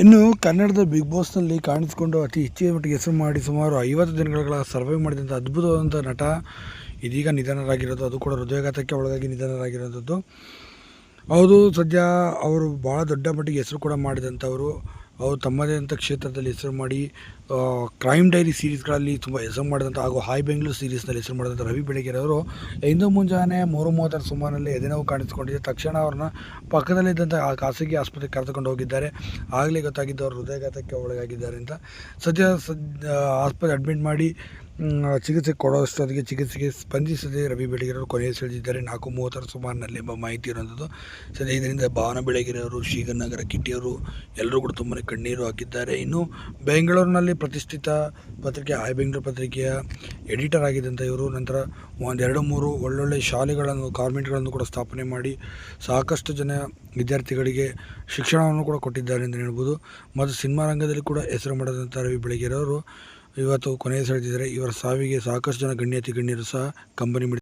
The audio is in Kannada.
ಇನ್ನು ಕನ್ನಡದ ಬಿಗ್ ಬಾಸ್ನಲ್ಲಿ ಕಾಣಿಸಿಕೊಂಡು ಅತಿ ಹೆಚ್ಚಿನ ಮಟ್ಟಿಗೆ ಹೆಸರು ಮಾಡಿ ಸುಮಾರು ಐವತ್ತು ದಿನಗಳ ಸರ್ವೈವ್ ಮಾಡಿದಂಥ ಅದ್ಭುತವಾದಂಥ ನಟ ಇದೀಗ ನಿಧನರಾಗಿರೋದು. ಅದು ಕೂಡ ಹೃದಯಾಘಾತಕ್ಕೆ ಒಳಗಾಗಿ ನಿಧನರಾಗಿರೋದು ಹೌದು, ಸದ್ಯ ಅವರು ಭಾಳ ದೊಡ್ಡ ಮಟ್ಟಿಗೆ ಹೆಸರು ಕೂಡ ಮಾಡಿದಂಥವರು. ಅವರು ತಮ್ಮದೇ ಅಂತ ಕ್ಷೇತ್ರದಲ್ಲಿ ಹೆಸರು ಮಾಡಿ ಕ್ರೈಮ್ ಡೈರಿ ಸೀರೀಸ್ಗಳಲ್ಲಿ ತುಂಬ ಹೆಸರು ಮಾಡಿದಂಥ ಹಾಗೂ ಹಾಯ್ ಬೆಂಗಳೂರು ಸೀರೀಸ್ನಲ್ಲಿ ಹೆಸರು ಮಾಡಿದಂಥ ರವಿ ಬೆಳಗೆರೆ ಅವರು ಇಂದು ಮುಂಜಾನೆ ಮೂರು ಮೂವತ್ತರ ಸುಮಾರಿನಲ್ಲಿ ಎದೆನೋವು ಕಾಣಿಸಿಕೊಂಡಿದೆ. ತಕ್ಷಣ ಅವ್ರನ್ನ ಪಕ್ಕದಲ್ಲಿದ್ದಂಥ ಆ ಖಾಸಗಿ ಆಸ್ಪತ್ರೆಗೆ ಕರೆದುಕೊಂಡು ಹೋಗಿದ್ದಾರೆ. ಆಗಲೇ ಗೊತ್ತಾಗಿದ್ದು ಅವರು ಹೃದಯಘಾತಕ್ಕೆ ಒಳಗಾಗಿದ್ದಾರೆ ಅಂತ. ಸದ್ಯ ಸದ್ಯ ಆಸ್ಪತ್ರೆ ಅಡ್ಮಿಟ್ ಮಾಡಿ ಚಿಕಿತ್ಸೆ ಕೊಡೋಷ್ಟೊತ್ತಿಗೆ ಚಿಕಿತ್ಸೆಗೆ ಸ್ಪಂದಿಸದೆ ರವಿ ಬೆಳಗೆರೆಯವರು ಕೊನೆಯುಸಿಳಿದಿದ್ದಾರೆ ನಾಲ್ಕು ಮೂವತ್ತರ ಸುಮಾರಿನಲ್ಲಿ ಎಂಬ ಮಾಹಿತಿ ಇರುವಂಥದ್ದು ಸದ್ಯ ಇದರಿಂದ ಭಾವನ ಬೆಳಗೆರೆಯವರು ಶ್ರೀಗನ್ನಗರ ಕಿಟ್ಟಿಯವರು ಎಲ್ಲರೂ ಕೂಡ ತುಂಬಾ ಕಣ್ಣೀರು ಹಾಕಿದ್ದಾರೆ. ಇನ್ನು ಬೆಂಗಳೂರಿನಲ್ಲಿ ಪ್ರತಿಷ್ಠಿತ ಪತ್ರಿಕೆ, ಆಯ್ ಬೆಂಗಳೂರು ಪತ್ರಿಕೆಯ ಎಡಿಟರ್ ಆಗಿದ್ದಂಥ ಇವರು. ನಂತರ ಒಂದೆರಡು ಮೂರು ಒಳ್ಳೊಳ್ಳೆ ಶಾಲೆಗಳನ್ನು ಕಾನ್ವೆಂಟ್ಗಳನ್ನು ಕೂಡ ಸ್ಥಾಪನೆ ಮಾಡಿ ಸಾಕಷ್ಟು ಜನ ವಿದ್ಯಾರ್ಥಿಗಳಿಗೆ ಶಿಕ್ಷಣವನ್ನು ಕೂಡ ಕೊಟ್ಟಿದ್ದಾರೆ ಅಂತ ಹೇಳ್ಬೋದು. ಮತ್ತು ಸಿನಿಮಾ ರಂಗದಲ್ಲಿ ಕೂಡ ಹೆಸರು ಮಾಡಿದಂಥ ರವಿ ಬೆಳಗೆರೆಯವರು ಇವತ್ತು ಕೊನೆಯ ಸೆಳೆದಿದ್ದಾರೆ ಇವರ ಸಾವಿಗೆ ಸಾಕಷ್ಟು ಜನ ಗಣ್ಯಾತಿ, ಗಣ್ಯರು ಸಹ ಮಿಡಿ